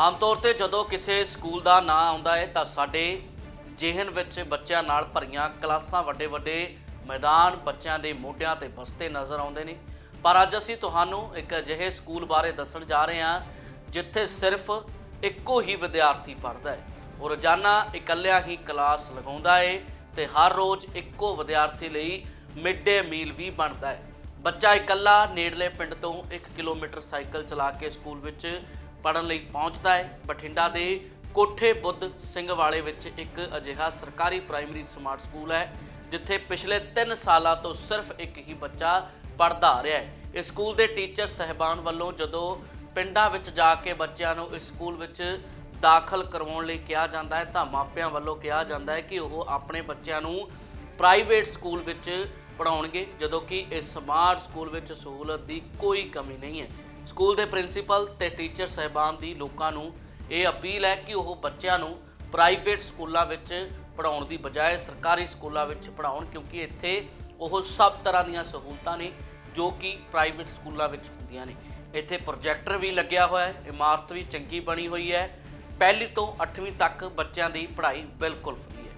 ਆਮ ਤੌਰ ਤੇ ਜਦੋਂ ਕਿਸੇ ਸਕੂਲ ਦਾ ਨਾਂ ਆਉਂਦਾ ਹੈ ਤਾਂ ਸਾਡੇ ਜਿਹਨ ਵਿੱਚ ਬੱਚਿਆਂ ਨਾਲ ਭਰੀਆਂ ਕਲਾਸਾਂ ਵੱਡੇ ਵੱਡੇ ਮੈਦਾਨ, ਬੱਚਿਆਂ ਦੇ ਮੋਢਿਆਂ ਤੇ ਬਸਤੇ ਨਜ਼ਰ ਆਉਂਦੇ ਨੇ। ਪਰ ਅੱਜ ਅਸੀਂ ਤੁਹਾਨੂੰ ਇੱਕ ਅਜਿਹੇ ਸਕੂਲ ਬਾਰੇ ਦੱਸਣ ਜਾ ਰਹੇ ਹਾਂ, ਜਿੱਥੇ ਸਿਰਫ ਇੱਕੋ ਹੀ ਵਿਦਿਆਰਥੀ ਪੜ੍ਹਦਾ ਹੈ। ਉਹ ਰੋਜ਼ਾਨਾ ਇਕੱਲਿਆਂ ਹੀ ਕਲਾਸ ਲਗਾਉਂਦਾ ਹੈ ਤੇ ਹਰ ਰੋਜ਼ ਇੱਕੋ ਵਿਦਿਆਰਥੀ ਲਈ ਮਿਡ ਡੇ ਮੀਲ ਵੀ ਬਣਦਾ ਹੈ। ਬੱਚਾ ਇਕੱਲਾ ਨੇੜਲੇ ਪਿੰਡ ਤੋਂ 1 ਕਿਲੋਮੀਟਰ ਸਾਈਕਲ ਚਲਾ ਕੇ ਸਕੂਲ ਵਿੱਚ ਪੜਨ ਲਈ ਪਹੁੰਚਦਾ ਹੈ। ਬਠਿੰਡਾ ਦੇ ਕੋਠੇ ਬੁੱਧ ਸਿੰਘ ਵਾਲੇ ਵਿੱਚ ਇੱਕ ਅਜਿਹਾ ਸਰਕਾਰੀ ਪ੍ਰਾਇਮਰੀ ਸਮਾਰਟ ਸਕੂਲ ਹੈ, ਜਿੱਥੇ ਪਿਛਲੇ 3 ਸਾਲਾਂ ਤੋਂ ਸਿਰਫ ਇੱਕ ਹੀ ਬੱਚਾ ਪੜਦਾ ਆ ਰਿਹਾ ਹੈ। ਇਸ ਸਕੂਲ ਦੇ ਟੀਚਰ ਸਹਿਬਾਨ ਵੱਲੋਂ ਜਦੋਂ ਪਿੰਡਾਂ ਵਿੱਚ ਜਾ ਕੇ ਬੱਚਿਆਂ ਨੂੰ ਇਸ ਸਕੂਲ ਵਿੱਚ ਦਾਖਲ ਕਰਵਾਉਣ ਲਈ ਕਿਹਾ ਜਾਂਦਾ ਹੈ, ਤਾਂ ਮਾਪਿਆਂ ਵੱਲੋਂ ਕਿਹਾ ਜਾਂਦਾ ਹੈ ਕਿ ਉਹ ਆਪਣੇ ਬੱਚਿਆਂ ਨੂੰ ਪ੍ਰਾਈਵੇਟ ਸਕੂਲ ਵਿੱਚ ਪੜਾਉਣਗੇ ਜਦੋਂ ਕਿ ਇਸ ਸਮਾਰਟ ਸਕੂਲ ਵਿੱਚ ਸਹੂਲਤ ਦੀ ਕੋਈ ਕਮੀ ਨਹੀਂ ਹੈ। ਸਕੂਲ ਦੇ ਪ੍ਰਿੰਸੀਪਲ ਤੇ ਟੀਚਰ ਸਹਿਬਾਨ ਦੀ ਲੋਕਾਂ ਨੂੰ ਇਹ ਅਪੀਲ ਹੈ ਕਿ ਉਹ ਬੱਚਿਆਂ ਨੂੰ ਪ੍ਰਾਈਵੇਟ ਸਕੂਲਾਂ ਵਿੱਚ ਪੜਾਉਣ ਦੀ ਬਜਾਏ ਸਰਕਾਰੀ ਸਕੂਲਾਂ ਵਿੱਚ ਪੜਾਉਣ ਕਿਉਂਕਿ ਇੱਥੇ ਉਹ ਸਭ ਤਰ੍ਹਾਂ ਦੀਆਂ ਸਹੂਲਤਾਂ ਨੇ ਜੋ ਕਿ ਪ੍ਰਾਈਵੇਟ ਸਕੂਲਾਂ ਵਿੱਚ ਹੁੰਦੀਆਂ ਨੇ। ਇੱਥੇ ਪ੍ਰੋਜੈਕਟਰ ਵੀ ਲੱਗਿਆ ਹੋਇਆ ਹੈ, ਇਮਾਰਤ ਵੀ ਚੰਗੀ ਬਣੀ ਹੋਈ ਹੈ। ਪਹਿਲੀ ਤੋਂ 8ਵੀਂ ਤੱਕ ਬੱਚਿਆਂ ਦੀ ਪੜ੍ਹਾਈ ਬਿਲਕੁਲ ਫ੍ਰੀ ਹੈ।